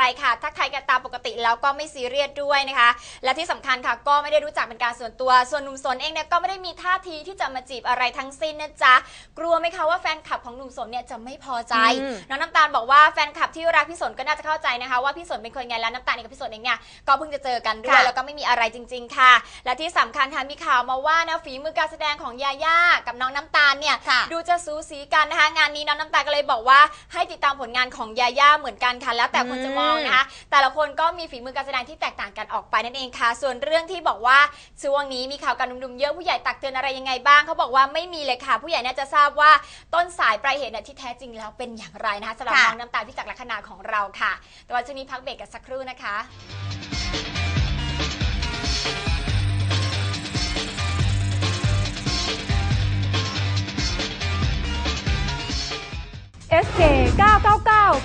อะไรค่ะทักทายกันตามปกติแล้วก็ไม่ซีเรียสด้วยนะคะ และที่สำคัญค่ะก็ไม่ได้รู้จักเป็นการส่วนตัว ส่วนหนุ่มสนเองเนี่ยก็ไม่ได้มีท่าทีที่จะมาจีบอะไรทั้งสิ้นนะจ๊ะกลัวไหมคะว่าแฟนคลับของหนุ่มสนเนี่ยจะไม่พอใจอืมน้องน้ำตาลบอกว่าแฟนคลับที่รักพี่สนก็น่าจะเข้าใจนะคะ ว่าพี่สนเป็นคนไงแล้วน้ำตาลเองกับพี่สนเองเนี่ยก็เพิ่งจะเจอกันด้วยค่ะแล้วก็ไม่มีอะไรจริง ๆ ค่ะ และที่สำคัญค่ะมีข่าวมาว่านะฝีมือการแสดงของยาย่ากับน้องน้ำตาลเนี่ยค่ะดูจะสูสีกันนะคะงานนี้น้องน้ำตาลก็เลยบอกว่าให้ติดตามผลงานของยาย่าเหมือนกันค่ะแล้วแต่คนจะมองนะคะแต่ละคนก็มีฝีมือการแสดงที่แตกต่างกันออกไปนั่นเองค่ะ ส่วนเรื่องที่บอกว่าช่วงนี้มีข่าวการดุมๆเยอะผู้ใหญ่ตักเตือนอะไรยังไงบ้างเขาบอกว่าไม่มีเลยค่ะ ผู้ใหญ่น่าจะทราบว่าต้นสายปลายเหตุเนี่ยที่แท้จริงแล้วเป็นอย่างไรนะคะสำหรับค่ะน้องน้ำตาลพิจักรลักษณาของเราค่ะ แต่ว่าช่วงนี้พักเบรกกันสักครู่นะคะ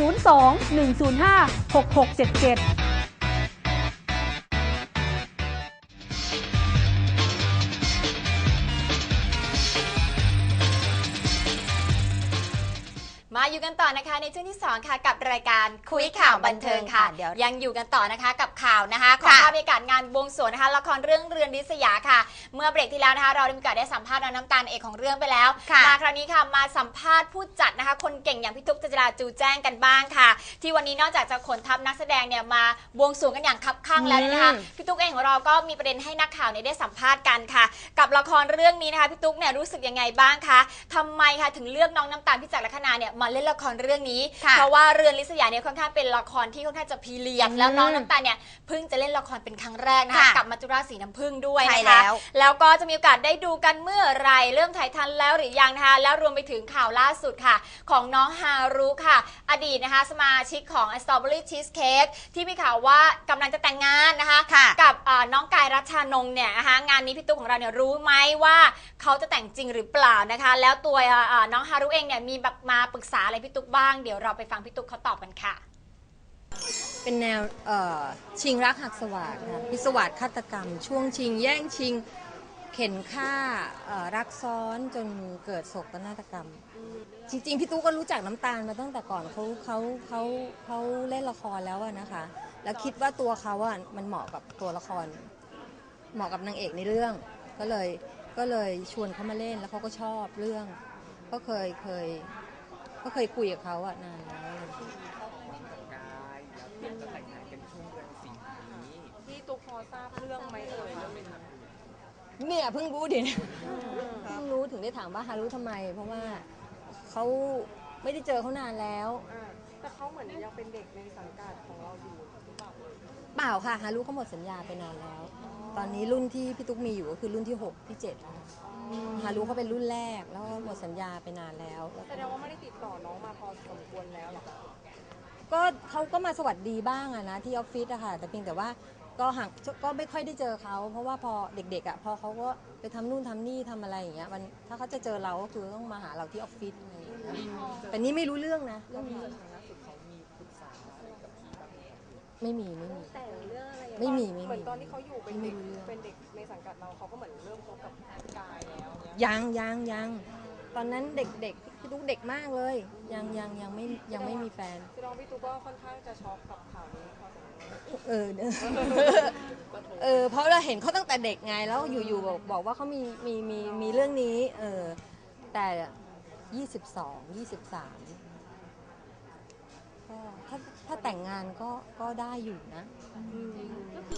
02 105 6677 มาอยู่กันต่อนะคะในช่วงที่2ค่ะกับรายการคุยข่าวบันเทิงค่ะเดี๋ยวยังอยู่กันต่อนะคะกับข่าวนะคะของค่ะภาพบรรยากาศงานบวงสรวงนะคะละครเรื่องเรือนริษยาค่ะ เมื่อเบรกที่แล้วนะคะเราได้มีโอกาสได้สัมภาษณ์น้องน้ำตาลเอกของเรื่องไปแล้วค่ะมาคราวนี้ค่ะมาสัมภาษณ์ผู้จัดนะคะ คนเก่งอย่างพี่ตุ๊กจจราจูแจ้งกันบ้างค่ะ ที่วันนี้นอกจากจะขนทัพนักแสดงเนี่ยมาบวงสรวงกันอย่างคับข้างแล้วเนี่ยนะคะอืมพี่ตุ๊กเองของเราก็มีประเด็นให้นักข่าวเนี่ยได้สัมภาษณ์กันค่ะ กับละครเรื่องนี้นะคะพี่ตุ๊กเนี่ยรู้สึกยังไงบ้างคะทำไมคะถึงเลือกน้องน้ำตาลพิจักรลักษณาเนี่ยมาเล่นละครเรื่องนี้ ค่ะเพราะว่าเรือนลิศยาเนี่ยค่อนข้างเป็นละครที่ค่อนข้างจะพีเรียดอืมแล้วน้องน้ำตาลเนี่ยเพิ่งจะเล่นละครเป็นครั้งแรกนะคะค่ะกับมัจจุราชสีน้ำผึ้งด้วยใช่นะคะแล้วแล้วก็จะมีโอกาสได้ดูกันเมื่อไหรเริ่มถ่ายทันแล้วหรือยังนะคะแล้วรวมไปถึงข่าวล่าสุดค่ะ ของน้องฮารุค่ะ อดีตนะคะสมาชิกของ Strawberry Cheesecake ที่มีข่าวว่ากำลังจะแต่งงานนะคะ ค่ะ กับเอ่อน้องกายรัชชานงค์เนี่ยนะคะงานนี้พี่ตุ๊กของเราเนี่ยรู้ไหมว่าเขาจะแต่งจริงหรือเปล่านะคะ แล้วตัวเอ่อเอ่อน้องฮารุเองเนี่ยมีแบบมาปรึกษาอะไรพี่ตุ๊กบ้าง เดี๋ยวเราไปฟังพี่ตุ๊กเขาตอบกันค่ะ เป็นแนวเอ่อชิงรักหักสวัสดค่ะพิศวาสฆาตกรรม ช่วงชิงแย่งชิงเข็นฆ่าเอ่อรักซ้อนจนเกิดโศกนาฏกรรม จริงๆพี่ตู้ก็รู้จักน้ำตาลมาตั้งแต่ก่อนเขาเขาเขาเขาเล่นละครแล้วอะนะคะ แล้วคิดว่าตัวเขาอะมันเหมาะกับตัวละคร เหมาะกับนางเอกในเรื่อง ก็เลยก็เลยชวนเขามาเล่นแล้วเขาก็ชอบเรื่อง ก็เคยเคย ก็เคยคุยกับเขาอะนานแล้วอะไรอย่างเงี้ยพี่ตุ๊กพอทราบเรื่องไหมเอ่ยเนี่ยเพิ่งรู้ดิเนี่ยเพิ่งรู้ถึงได้ถามว่าฮารุทำไม เพราะว่าเขาไม่ได้เจอเขานานแล้ว อ่าแต่เขาเหมือนยังเป็นเด็กในสังกัดของเราอยู่หรือเปล่าเปล่าค่ะฮารุเขาหมดสัญญาไปนานแล้ว ตอนนี้รุ่นที่พี่ตุ๊กมีอยู่ก็คือรุ่นที่ 6 ที่7แล้วฮารุเขาเป็นรุ่นแรกแล้วก็หมดสัญญาไปนานแล้วแล้วแอน้องมาพอสมควรแล้วเหรอคะก็เขาก็มาสวัสดีบ้างอะนะที่ออฟฟิศอะค่ะแต่เพียงแต่ว่าก็ห่างก็ไม่ค่อยได้เจอเขาเพราะว่าพอเด็กๆอะพอเขาก็ไปทำนู่นทำนี่ทำอะไรอย่างเงี้ยมันถ้าเขาจะเจอเราก็คือต้องมาหาเราที่ออฟฟิศอะไรอย่างเงี้ยแต่นี่ไม่รู้เรื่องนะเรื่องนี้ไม่มีไม่มี แต่เรื่องอะไรไม่มีไม่มี เหมือนตอนที่เขาอยู่เป็นเด็กเรื่องเป็นเด็กในสังกัดเราเขาก็เหมือนเริ่มคบกับกายแล้วเนี่ยยังยังยังตอนนั้นเด็กๆ พี่ตุ๊กเด็กมากเลย ยังยังยังไม่ยังไม่มีแฟนคือน้องพี่ตุ๊กก็ค่อนข้างจะช็อกกับข่าวนี้พอสมควรเออเออเพราะเราเห็นเขาตั้งแต่เด็กไงแล้วอยู่ๆบอกบอกว่าเขามีมีมีมีเรื่องนี้ เออแต่ยี่สิบสองยี่สิบสามก็ถ้าถ้าแต่งงานก็ก็ได้อยู่นะ ก็อ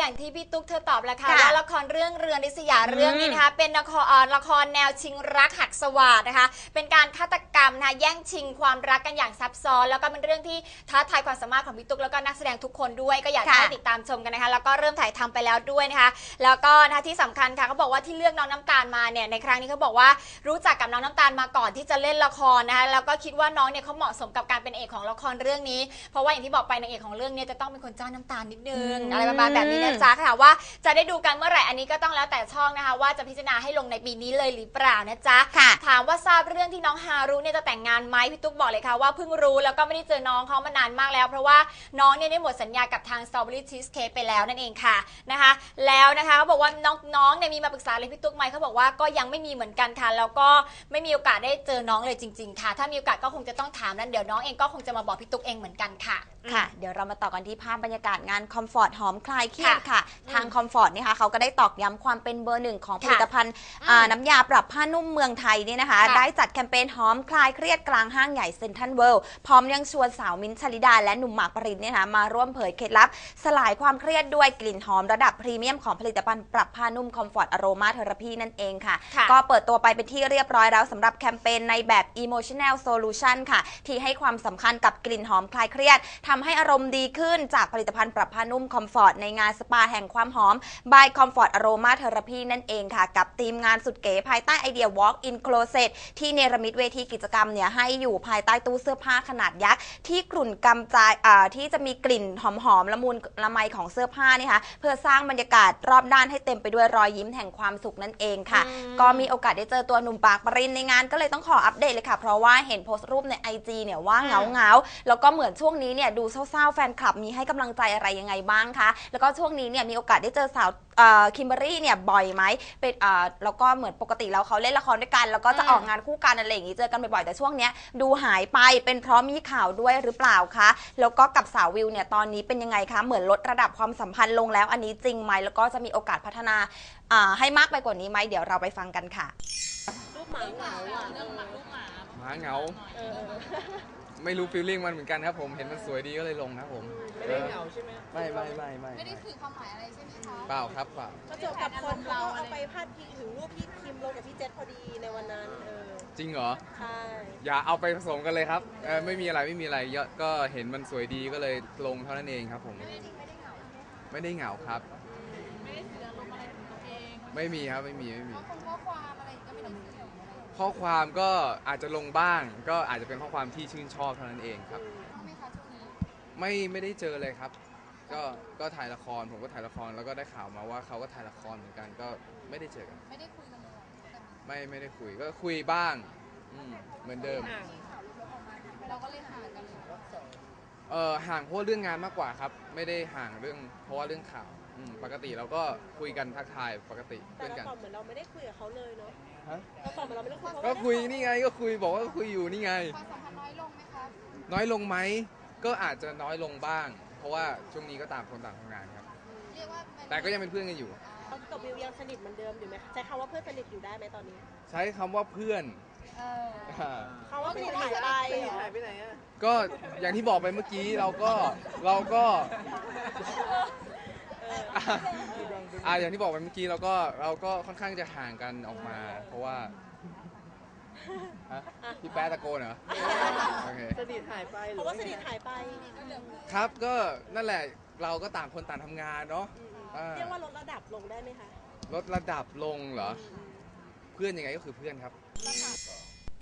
ย่างที่พี่ตุ๊กเธอตอบแล้วค่ะค่ะว่าละครเรื่องเรือนริษยาเรื่องนี้อืมนะคะเป็นละครเอ่อละครแนวชิงรักหักสวาดนะคะ เป็นการฆาตกรรมนะคะแย่งชิงความรักกันอย่างซับซ้อน แล้วก็เป็นเรื่องที่ท้าทายความสามารถของพี่ตุ๊กแล้วก็นักแสดงทุกคนด้วยก็อยากจะค่ะ ให้ติดตามชมกันนะคะ แล้วก็เริ่มถ่ายทำไปแล้วด้วยนะคะ แล้วก็นะคะที่สำคัญค่ะเขาบอกว่าที่เลือกน้องน้ำตาลมาเนี่ยในครั้งนี้เขาบอกว่ารู้จักกับน้องน้ำตาลมาก่อนที่จะเล่นละครนะคะแล้วก็คิดว่าน้องเนี่ยเขาเหมาะสมกับการเป็นเอกของละครเรื่องนี้ เพราะว่าอย่างที่บอกไปนางเอกของเรื่องเนี้จะต้องเป็นคนเจ้าน้ำตาลนิดนึงอืมอะไรประมาณแบบนี้นะจ๊ะค่ะว่าจะได้ดูกันเมื่อไหร่อันนี้ก็ต้องแล้วแต่ช่องนะคะ ว่าจะพิจารณาให้ลงในปีนี้เลยหรือเปล่านะจ๊ะค่ะ ถามว่าทราบเรื่องที่น้องฮารุเนี่ยจะแต่งงานไหมพี่ตุ๊กบอกเลยค่ะว่าเพิ่งรู้แล้วก็ไม่ได้เจอน้องเขามานานมากแล้ว เพราะว่าน้องเนี่ยได้หมดสัญญากับทาง Strawberry Cheesecake ไปแล้วนั่นเองค่ะนะคะ แล้วนะคะเขาบอกว่าน้องน้องเนี่ยมีมาปรึกษาเลยพี่ตุ๊กไหมเขาบอกว่าก็ยังไม่มีเหมือนกันค่ะแล้วก็ไม่มีโอกาสได้เจอน้องเลยจริง ๆ ค่ะ ถ้ามีโอกาสก็คงจะต้องถามนั้นเดี๋ยวน้องเองก็คงจะมาบอกพี่ตุ๊กเองเหมือนกันค่ะ ค่ะ เดี๋ยวเรามาต่อกันที่ภาพบรรยากาศงานคอมฟอร์ตหอมคลายเครียดค่ะค่ะอืมทางคอมฟอร์ตนี่ค่ะเขาก็ได้ตอกย้ำความเป็นเบอร์หนึ่งของผค่ะลิตภัณฑ์อืมอ่าน้ำยาปรับผ้านุ่มเมืองไทยนี่นะคะ ค่ะได้จัดแคมเปญหอมคลายเครียดกลางห้างใหญ่เซ็นทรัลเวิลด์พร้อมยังชวนสาวมิ้นท์ชลิดาและหนุ่มหมากปรินเนี่ยนะคะมาร่วมเผยเคล็ดลับ สลายความเครียดด้วยกลิ่นหอมระดับพรีเมียมของผลิตภัณฑ์ปรับผ้านุ่มคอมฟอร์ตอโรมาเทอราพีนั่นเองค่ะ ค่ะ ก็เปิดตัวไปเป็นที่เรียบร้อยแล้วสำหรับแคมเปญในแบบ emotional solution ค่ะ ที่ให้ความสำคัญกับกลิ่นหอมคลายเครียดทำให้อารมณ์ดีขึ้นจากผลิตภัณฑ์ปรับผ้านุ่มคอมฟอร์ตในงานสปาแห่งความหอม by Comfort Aroma Therapy นั่นเองค่ะ กับทีมงานสุดเก๋ภายใต้ไอเดีย Walk in Closet ที่เนรมิตเวทีกิจกรรมเนี่ยให้อยู่ภายใต้ตู้เสื้อผ้าขนาดยักษ์ ที่กลุ่นกำจายอ่าที่จะมีกลิ่นหอมๆละมุนละไมของเสื้อผ้านี่ค่ะเพื่อสร้างบรรยากาศรอบด้านให้เต็มไปด้วยรอยยิ้มแห่งความสุขนั่นเองค่ะอืมก็มีโอกาสได้เจอตัวหนุ่มปากปรินในงานก็เลยต้องขออัปเดตเลยค่ะ เพราะว่าเห็นโพสต์รูปใน IG เนี่ยว่าเหงาเหงาๆแล้วก็เหมือนช่วงนี้เนี่ยดูเศร้าๆแฟนคลับมีให้กำลังใจอะไรยังไงบ้างคะแล้วก็ช่วงนี้เนี่ยมีโอกาสได้เจอสาวคิมเบอรี่อ Kimberly เนี่ยบ่อยไหมเป็นอ่าแล้วก็เหมือนปกติแล้วเขาเล่นละครด้วยกัน แล้วก็จะอืมออกงานคู่กันอะไรอย่างงี้เจอกันบ่อยๆแต่ช่วงเนี้ยดูหายไปเป็นเพราะมีข่าวด้วยหรือเปล่าคะแล้วก็กับสาววิวเนี่ยตอนนี้เป็นยังไงคะเหมือนลดระดับความสัมพันธ์ลงแล้ว อันนี้จริงไหมแล้วก็จะมีโอกาสพัฒนาอ่าให้มากไปกว่านี้ไหมเดี๋ยวเราไปฟังกันค่ะรูปหมาเหงาอะเออหมาเหงาเออ ไม่รู้ฟีลลิ่งมันเหมือนกันครับผมเห็นมันสวยดีก็เลยลงครับผมไม่ได้เหงาใช่ไหมไม่ไม่ไม่ไม่ไม่ได้สื่อความหมายอะไรใช่ไหมคะเปล่าครับเปล่าก็เจอกับคนเราเอาไปพาดพิงถึงรูปพี่คิมลงกับพี่เจษพอดีในวันนั้นเออจริงเหรอใช่อย่าเอาไปผสมกันเลยครับเออไม่มีอะไรไม่มีอะไรเยอะก็เห็นมันสวยดีก็เลยลงเท่านั้นเองครับผมไม่ได้เหงาครับไม่มีครับไม่มีไม่มีข้อความก็ อาจจะลงบ้าง ก็อาจจะเป็นข้อความที่ชื่นชอบเท่านั้นเองครับไม่ไม่ได้เจอเลยครับ ก็ก็ถ่ายละครผมก็ถ่ายละครแล้วก็ได้ข่าวมาว่าเขาก็ถ่ายละครเหมือนกันก็ไม่ได้เจอกัน ไม่ได้คุยกันไม่ไม่ได้คุยก็คุยบ้างอืมเหมือนเดิมห่างเออห่างเพราะว่าเรื่องงานมากกว่าครับ ไม่ได้ห่างเรื่องเพราะว่าเรื่องข่าวอืมปกติเราก็คุยกันทักทายปกติแต่เพื่อนเรากันตอบเหมือนเราไม่ได้คุยกับเขาเลยเนาะ ฮะเราตอบเหมือนเราไม่ได้คุยกับเขาก็คุยนี่ไงก็คุยบอกว่าคุยอยู่นี่ไงน้อยลงไหมก็อาจจะน้อยลงบ้าง เพราะว่าช่วงนี้ก็ต่างคนต่างทำงานครับแต่ก็ยังเป็นเพื่อนกันอยู่ เขากับวิวยังสนิทเหมือนเดิมอยู่ไหมใช้คำว่าเพื่อนสนิทอยู่ได้ไหมตอนนี้ใช้คำว่าเพื่อนาคำว่าสนิทหายไปหายไปไหนอะก็อย่างที่บอกไปเมื่อกี้เราก็เราก็อะ อะอย่างที่บอกไปเมื่อกี้เราก็เราก็ค่อนข้างจะห่างกันออกมา เพราะว่าฮะพี่แป๊ะตะโกนเหรอโอเคสนิทหายไปเพราะว่าสนิทหายไป ครับก็นั่นแหละเราก็ต่างคนต่างทำงานเนาะอ่าเรียกว่าลดระดับลงได้ไหมคะ ลดระดับลงเหรอ เพื่อนยังไงก็คือเพื่อนครับ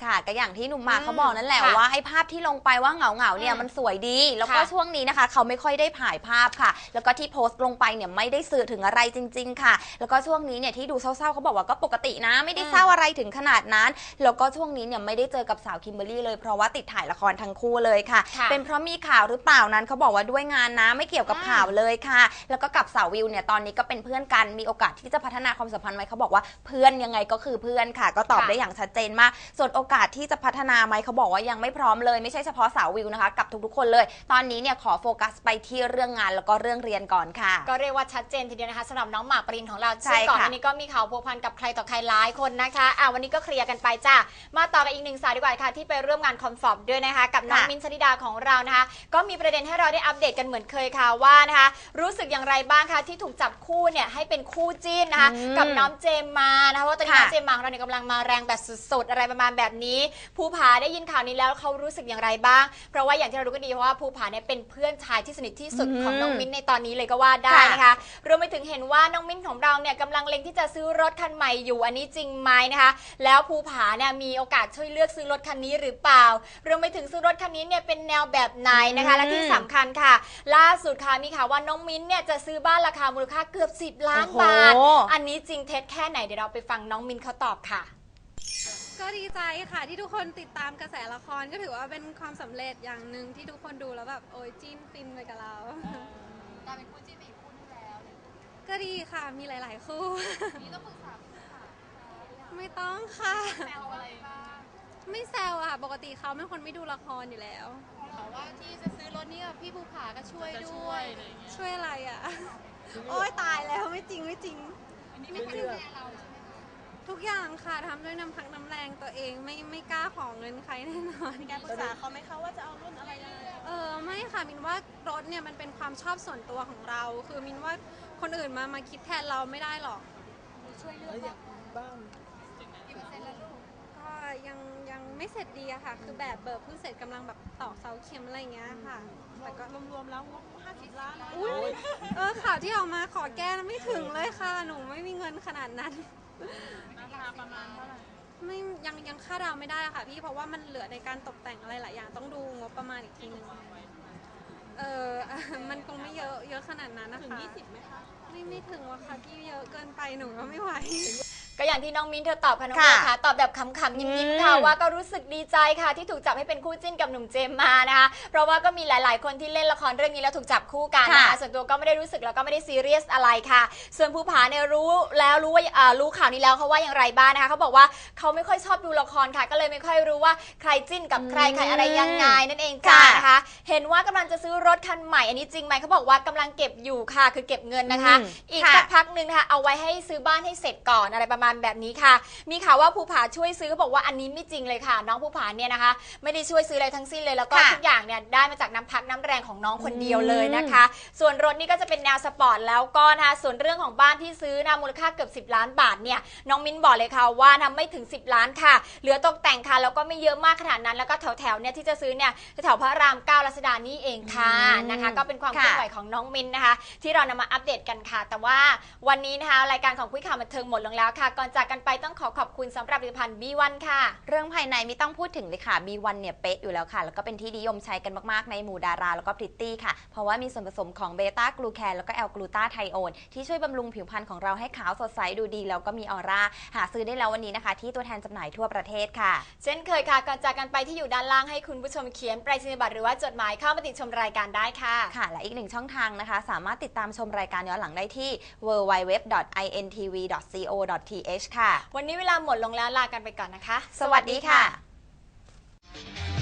ค่ะก็อย่างที่หนุ่มหมากอืมเขาบอกนั่นแหละค่ะว่าไอ้ภาพที่ลงไปว่าเหงาเหงาๆเนี่ยอืมมันสวยดี แล้วก็ค่ะช่วงนี้นะคะ เขาไม่ค่อยได้ถ่ายภาพค่ะ แล้วก็ที่โพสต์ลงไปเนี่ยไม่ได้สื่อถึงอะไรจริง ๆ ค่ะ แล้วก็ช่วงนี้เนี่ยที่ดูเศร้าๆเขาบอกว่าก็ปกตินะ ไม่ได้อืมเศร้าอะไรถึงขนาดนั้น แล้วก็ช่วงนี้เนี่ยไม่ได้เจอกับสาวคิมเบอรรี่เลยเพราะว่าติดถ่ายละครทั้งคู่เลยค่ะ ค่ะเป็นเพราะมีข่าวหรือเปล่านั้นเขาบอกว่าด้วยงานนะไม่เกี่ยวกับอืม ข่าวเลยค่ะ แล้วก็กับสาววิวเนี่ยตอนนี้ก็เป็นเพื่อนกันมีโอกาสที่จะพัฒนาความสัมพันธ์ไหมเขาบอกว่าเพื่อนยังไงก็คือเพื่อนค่ะ ก็ตอบค่ะ ได้อย่างชัดเจนมากส่วนโอกาสอกาสที่จะพัฒนาไหมเขาบอกว่ายังไม่พร้อมเลย ไม่ใช่เฉพาะสาววิวนะคะ กับทุกๆคนเลย ตอนนี้เนี่ยขอโฟกัสไปที่เรื่องงานแล้วก็เรื่องเรียนก่อนค่ะ ก็เรียกว่าชัดเจนทีเดียวนะคะสำหรับน้องหมากปรินของเราใช่ซึ่งก่อนค่ะอันนี้ก็มีข่าวพัวพันกับใครต่อใครหลายคนนะคะอะวันนี้ก็เคลียร์กันไปจ้ามาต่อกันอีกหนึ่งสาวดีกว่าค่ะที่ไปร่วมงานคอนฟอร์มด้วยนะคะ กับน้องค่ะมินท์ชนิดาของเรานะคะ ก็มีประเด็นให้เราได้อัปเดตกันเหมือนเคยค่ะว่านะคะ รู้สึกอย่างไรบ้างคะที่ถูกจับคู่เนี่ยให้เป็นคู่จิ้นนะคะอืมกับน้องเจมมานะคะว่าตอนนี้ค่ะน้องเจมมาของเราเนี่ยกำลังมาแรงแบบสุดๆอะไรประมาณแบบนี้ ภูผาได้ยินข่าวนี้แล้วเขารู้สึกอย่างไรบ้าง เพราะว่าอย่างที่เรารู้กันดีเพราะว่าภูผาเนี่ยเป็นเพื่อนชายที่สนิทที่สุดของน้องมิ้นท์ในตอนนี้เลยก็ว่าได้นะคะรวมไปถึงเห็นว่าน้องมิ้นท์ของเราเนี่ยกำลังเล็งที่จะซื้อรถคันใหม่อยู่อันนี้จริงไหมนะคะ แล้วภูผาเนี่ยมีโอกาสช่วยเลือกซื้อรถคันนี้หรือเปล่ารวมไปถึงซื้อรถคันนี้เนี่ยเป็นแนวแบบไหนนะคะและที่สำคัญค่ะ ล่าสุดค่ะมีข่าวว่าน้องมิ้นท์เนี่ยจะซื้อบ้านราคามูลค่าเกือบ 10 ล้านโอ้โหบาท อันนี้จริงเท็จแค่ไหนเดี๋ยวเราไปฟังน้องมิ้นท์เขาตอบค่ะ ก็ดีใจค่ะที่ทุกคนติดตามกระแสละครก็ถือว่าเป็นความสำเร็จอย่างหนึ่งที่ทุกคนดูแล้วแบบโอ้ยจิ้นฟินไปกับเรา กลายเป็นคู่จิ้นอีกคู่นึงแล้วก็ดีค่ะมีหลาย ๆ คู่ นี่ต้องปรึกษาไม่ต้องค่ะ แซวอะไรบ้างไม่แซวอะค่ะ ปกติเขาเป็นคนไม่ดูละครอยู่แล้วแต่ว่าที่จะซื้อรถนี่กับพี่ภูผาก็ช่วยด้วยช่วยอะไรอะโอ้ยตายแล้วไม่จริงไม่จริงไม่ใช่แม่เรา ทุกอย่างค่ะทำด้วยน้ำพักน้ำแรงตัวเองไม่ไม่กล้าของเงินใครแน่นอน มีการปรึกษาเขาไหมคะว่าจะเอารุ่นอะไรยังไงเออไม่ค่ะมินว่ารถเนี่ยมันเป็นความชอบส่วนตัวของเรา คือมินว่าคนอื่นมามาคิดแทนเราไม่ได้หรอก ช่วยเลือกบ้างกี่เปอร์เซ็นต์แล้วลูกก็ยังยังไม่เสร็จดีอะค่ะ คือแบบเบิร์เพิ่งเสร็จกำลังแบบตอกเสาเข็มอะไรอย่างเงี้ยค่ะแต่ก็รวมๆแล้วงบ50ล้านอุ้ยเออข่าวที่ออกมาขอแก้ไม่ถึงเลยค่ะ หนูไม่มีเงินขนาดนั้น ราคาประมาณเท่าไหร่ ไม่ยังยังคาดเดาไม่ได้อะค่ะพี่เพราะว่ามันเหลือในการตกแต่งอะไรหลายอย่างต้องดูงบประมาณอีกทีหนึงเออ มันคงไม่เยอะเยอะขนาดนั้นนะคะถึง20ไหมคะไม่ไม่ถึงว่ะค่ะพี่เยอะเกินไปหนูก็ไม่ไหว ก็อย่างที่น้องมิ้นเธอตอบค่ะน้องค่ะเมย์ค่ะตอบแบบขำๆยิ้มอืมๆค่ะว่าก็รู้สึกดีใจค่ะ ที่ถูกจับให้เป็นคู่จิ้นกับหนุ่มเจมมานะคะ เพราะว่าก็มีหลายๆ คนที่เล่นละครเรื่องนี้แล้วถูกจับคู่กันนะคะค่ะส่วนตัวก็ไม่ได้รู้สึกแล้วก็ไม่ได้ซีเรียสอะไรค่ะ ส่วนภูผาเนี่ยรู้แล้วรู้ว่าอ่ารู้ข่าวนี้แล้วเขาว่าอย่างไรบ้างนะคะเขาบอกว่าเขาไม่ค่อยชอบดูละครค่ะ ก็เลยไม่ค่อยรู้ว่าใครจิ้นกับใครใครอะไรยังไงนั่นเองจ้าค่ะนะคะเห็นว่ากำลังจะซื้อรถคันใหม่อันนี้จริงไหมเขาบอกว่ากำลังเก็บอยู่ค่ะ คือเก็บเงินนะคะอืมอีกค่ะสักพักหนึ่งนะคะเอาไว้ให้ซื้อบ้านให้เสร็จก่อนอะไรประมาณแบบนี้ค่ะ มีข่าวว่าภูผาช่วยซื้อเขาบอกว่าอันนี้ไม่จริงเลยค่ะ น้องภูผาเนี่ยนะคะ ไม่ได้ช่วยซื้ออะไรทั้งสิ้นเลยแล้วก็ค่ะทุกอย่างเนี่ยได้มาจากน้ำพักน้ำแรงของน้องคนเดียวเลยนะคะ ส่วนรถนี่ก็จะเป็นแนวสปอร์ตแล้วก็นะคะส่วนเรื่องของบ้านที่ซื้อนะมูลค่าเกือบ 10 ล้านบาทเนี่ยน้องมิ้นบอกเลยค่ะว่านะไม่ถึง 10 ล้านค่ะ เหลือตกแต่งค่ะแล้วก็ไม่เยอะมากขนาดนั้น แล้วก็แถวๆเนี่ยที่จะซื้อเนี่ยแถวพระรามเก้ารัชดานี่เองค่ะอืมนะคะ ก็เป็นความเคค่ะลื่อนไหวของน้องมิ้นนะคะ ที่เรานำมาอัปเดตกันค่ะ แต่ว่าวันนี้นะคะรายการของคุยข่าวบันเทิงหมดลงแล้วค่ะก่อนจากกันไปต้องขอขอบคุณสำหรับผลิตภัณฑ์ B1 ค่ะ เรื่องภายในไม่ต้องพูดถึงเลยค่ะ B1 เนี่ยเป๊ะอยู่แล้วค่ะ แล้วก็เป็นที่นิยมใช้กันมากๆ ในหมู่ดาราแล้วก็พริตตี้ค่ะ เพราะว่ามีส่วนผสมของเบต้ากลูแคนแล้วก็แอลกลูตาไทโอนที่ช่วยบำรุงผิวพรรณของเราให้ขาวสดใสดูดีแล้วก็มีออร่า หาซื้อได้แล้ววันนี้นะคะ ที่ตัวแทนจำหน่ายทั่วประเทศค่ะ เช่นเคยค่ะ ก่อนจากกันไปที่อยู่ด้านล่างให้คุณผู้ชมเขียนไปรษณียบัตรหรือว่าจดหมายเข้ามาติดชมรายการได้ค่ะ ค่ะ และอีกหนึ่งช่องทางนะคะ สามารถติดตามชมรายการย้อนหลังได้ที่ www.intv.co.th ค่ะ วันนี้เวลาหมดลงแล้วลากันไปก่อนนะคะ สวัสดีค่ะ